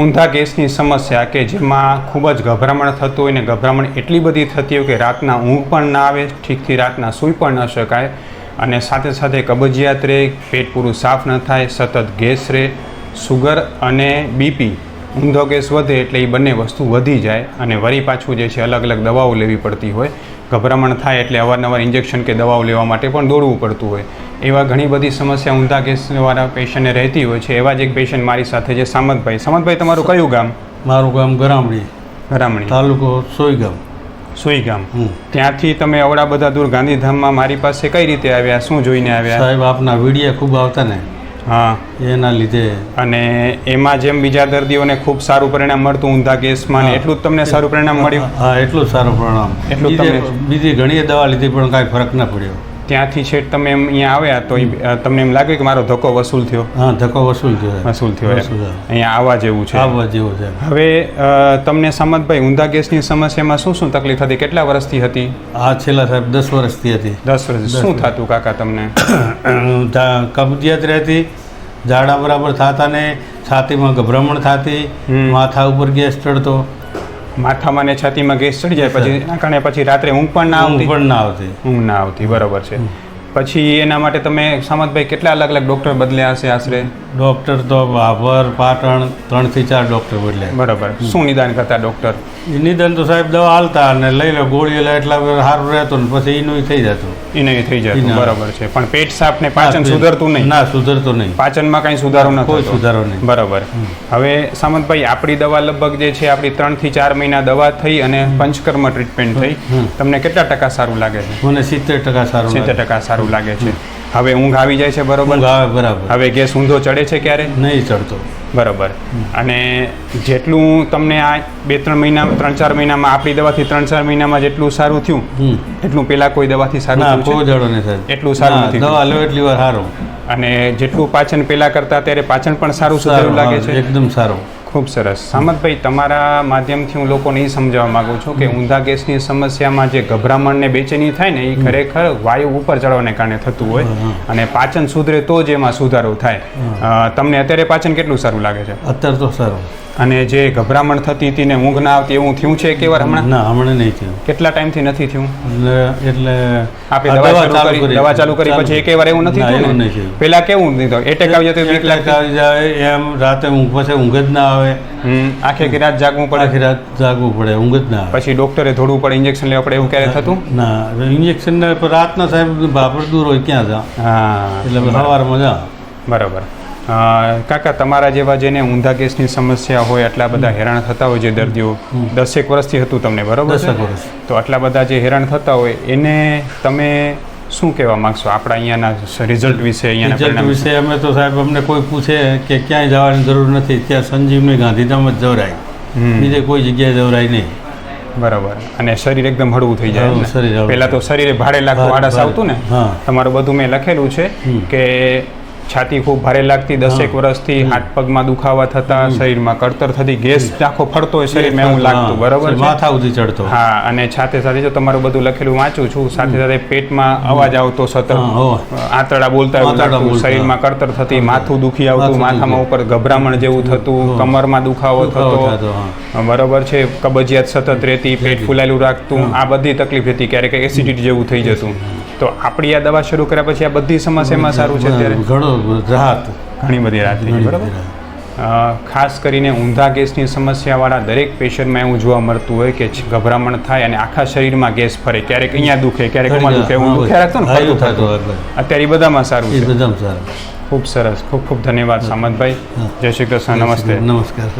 ઊંધા ગેસની સમસ્યા કે જેમાં ખૂબ જ ગભરામણ થતું હોય ને ગભરામણ એટલી બધી થતી હોય કે રાતના ઊંઘ પણ ના આવે, ઠીકથી રાતના સૂઈ પણ ન શકાય અને સાથે સાથે કબજિયાત રહે, પેટ પૂરું સાફ ન થાય, સતત ગેસ રહે, સુગર અને બીપી ઊંધો ગેસ વધે એટલે એ બંને વસ્તુ વધી જાય અને વરી પાછું જે છે અલગ અલગ દવાઓ લેવી પડતી હોય. ગભરામણ થાય એટલે અવારનવાર ઇન્જેક્શન કે દવાઓ લેવા માટે પણ દોડવું પડતું હોય. એવા ઘણી બધી સમસ્યા ઊંધા કેસવાળા પેશન્ટને રહેતી હોય છે. એવા જ એક પેશન્ટ મારી સાથે છે સામંતભાઈ. સામંતભાઈ તમારું કયું ગામ? મારું ગામ ગરામડી ગરામણી. તાલુકો સોઈગામ સુઈ ગામ. હમ. ત્યાંથી તમે અવડા બધા દૂર ગાંધીધામમાં મારી પાસે કઈ રીતે આવ્યા? શું જોઈને આવ્યા? સાહેબ આપના વીડિયો ખૂબ આવતા ને. હા. એના લીધે અને એમાં જેમ બીજા દર્દીઓને ખૂબ સારું પરિણામ મળતું ઊંધા કેસમાં એટલું જ તમને સારું પરિણામ મળ્યું? હા એટલું જ સારું પરિણામ. એટલું બીજી ઘણી દવા લીધી પણ કાંઈ ફરક ના પડ્યો. ત્યાંથી છેક તમે એમ અહીંયા આવ્યા તો તમને એમ લાગ્યું કે મારો ધક્કો વસૂલ થયો? હા ધક્કો વસૂલ થયો. વસૂલ થયો. અહીંયા આવવા જેવું છે. આવવા જેવું છે. હવે તમને સામંતભાઈ ઊંધા ગેસની સમસ્યામાં શું શું તકલીફ હતી? કેટલા વર્ષથી હતી? આ છેલ્લા સાહેબ દસ વર્ષથી હતી. દસ વર્ષ શું થતું કાકા તમને? કબજિયાત રહેતી ઝાડા બરાબર થતા ને છાતીમાં ગભરામણ થતી માથા ઉપર ગેસ ચડતો. માથામાં ને છાતીમાં ગેસ ચડી જાય પછી એના કારણે પછી રાત્રે ઊંઘ પણ ના આવતી. પણ ના આવતી. ઊંઘ ના આવતી બરોબર છે. પછી એના માટે તમે સામતભાઈ કેટલા અલગ અલગ ડૉક્ટર બદલ્યા હશે આશરે? ડૉક્ટર તો ભાભર પાટણ ત્રણથી ચાર ડૉક્ટર બદલ્યા. બરાબર. શું નિદાન કરતા ડૉક્ટર? નિદાન તો સાહેબ દવા હાલતા અને લઈ લો ગોળીઓ લે એટલા સારું રહેતું ને પછી એનું થઈ જતું. એને થઈ જતું બરાબર છે. પણ પેટ સાફ ને પાચન સુધરતું નહીં. ના સુધરતું નહીં. પાચનમાં કાંઈ સુધારો ન કોઈ સુધારો નહીં. બરોબર. હવે સામંતભાઈ આપણી દવા લગભગ જે છે આપણી ત્રણથી ચાર મહિના દવા થઈ અને પંચકર્મ ટ્રીટમેન્ટ થઈ. તમને કેટલા ટકા સારું લાગે છે? મને સિત્તેર ટકા સારું સિત્તેર ટકા સારું લાગે છે. હવે ઊંઘ આવી જાય છે બરોબર? બરાબર. હવે ગેસ ઊંધો ચડે છે ક્યારે? નહીં ચડતો. બરોબર. અને જેટલું તમને આ બે ત્રણ મહિના ત્રણ ચાર મહિનામાં આપણી દવાથી ત્રણ ચાર મહિનામાં જેટલું સારું થયું એટલું પેલા કોઈ દવાથી સારું થયું એટલું સારું નથી દવા લો એટલી વાર સારું. અને જેટલું પાચન પેલા કરતા ત્યારે પાચન પણ સારું સારું લાગે છે? એકદમ સારું. ખૂબ સરસ. સામતભાઈ તમારા માધ્યમથી હું લોકોને એ સમજાવવા માગું છું કે ઊંધા ગેસની સમસ્યામાં જે ગભરામણ ને બેચેની થાય ને એ ખરેખર વાયુ ઉપર ચડવાને કારણે થતું હોય અને પાચન સુધરે તો જ એમાં સુધારો થાય. તમને અત્યારે પાચન કેટલું સારું લાગે છે? અત્યારે તો સારું. અને જે ગભરામણ થતી હતી ને ઊંઘ ના આવતી એવું થયું છે એક વાર હમણાં? ના હમણાં નહીં થયું. કેટલા ટાઈમથી નથી થયું? એટલે એટલે આપણે દવા ચાલુ કરી દવા ચાલુ કરી પછી એક વાર એવું નથી થયું ને. પેલા કેવું નહીં એટેક આવી જતો બીક લાગતી? જાય એમ રાતે ઊંઘ પછી ઊંઘ જ ના આવે. આખે રાત જાગવું પડે? આખી રાત જાગવું પડે ઊંઘ જ ના પછી ડોક્ટરે થોડું પડે ઇન્જેક્શન લેવા પડે એવું ક્યારે થતું? ના ઇન્જેક્શન રાતના સાહેબ ભાપડ દૂર હોય ક્યાં જા હા એટલે સવારમાં જા બરાબર. કાકા તમારા જેવા જેને ઊંધા ગેસની સમસ્યા હોય આટલા બધા હેરાન થતા હોય જે દર્દીઓ દસેક વર્ષથી હતું તમને બરાબર વર્ષ. તો આટલા બધા જે હેરાન થતા હોય એને તમે શું કહેવા માગશો? આપણા અહીંયાના રિઝલ્ટ વિશે અહીંયા રિઝલ્ટ વિશે અમે તો સાહેબ અમને કોઈ પૂછે કે ક્યાંય જવાની જરૂર નથી ત્યાં સંજીવની ગાંધીધામ જ જવરાય. બીજે કોઈ જગ્યાએ જવરાય નહીં. બરાબર. અને શરીર એકદમ હળવું થઈ જાય. પહેલા તો શરીરે ભાડે લાગતું ભારે- આળસ આવતું ને તમારું બધું મેં લખેલું છે કે છાતી ખૂબ ભારે લાગતી દસેક વર્ષથી હાથ પગમાં દુખાવા થતા શરીરમાં કળતર થતી ગેસ આખો ફરતો હોય શરીરમાં એવું લાગતું બરાબર માથા સુધી ચડતો. હા અને સાથે સાથે જો તમારું બધું લખેલું વાંચું છું સાથે સાથે પેટમાં અવાજ આવતો સતત. આંતરડા બોલતા શરીરમાં કળતર થતી માથું દુખી આવતું માથામાં ઉપર ગભરામણ જેવું થતું કમરમાં દુખાવો થતો. બરોબર છે? કબજિયાત સતત રહેતી પેટ ફૂલાયેલું રાખતું આ બધી તકલીફ હતી ક્યારેક એસિડિટી જેવું થઈ જતું. તો આપણી આ દવા શરૂ કર્યા પછી આ બધી સમસ્યામાં સારું છે અત્યારે. ઘણો રાહત. ઘણી બધી રાહત થઈ બરાબર? ખાસ કરીને ઊંધા ગેસની સમસ્યાવાળા દરેક પેશન્ટમાં એવું જોવા મળતું હોય કે ગભરામણ થાય અને આખા શરીરમાં ગેસ ફરે ક્યારેક અહીંયા દુખે ક્યારેક એમાં દુખે એવું દુખે રાખતો ને. અત્યારે એ બધામાં સારું છે. ખૂબ સરસ ખૂબ ખૂબ ધન્યવાદ સામંતભાઈ. જય શ્રી કૃષ્ણ નમસ્તે. નમસ્કાર.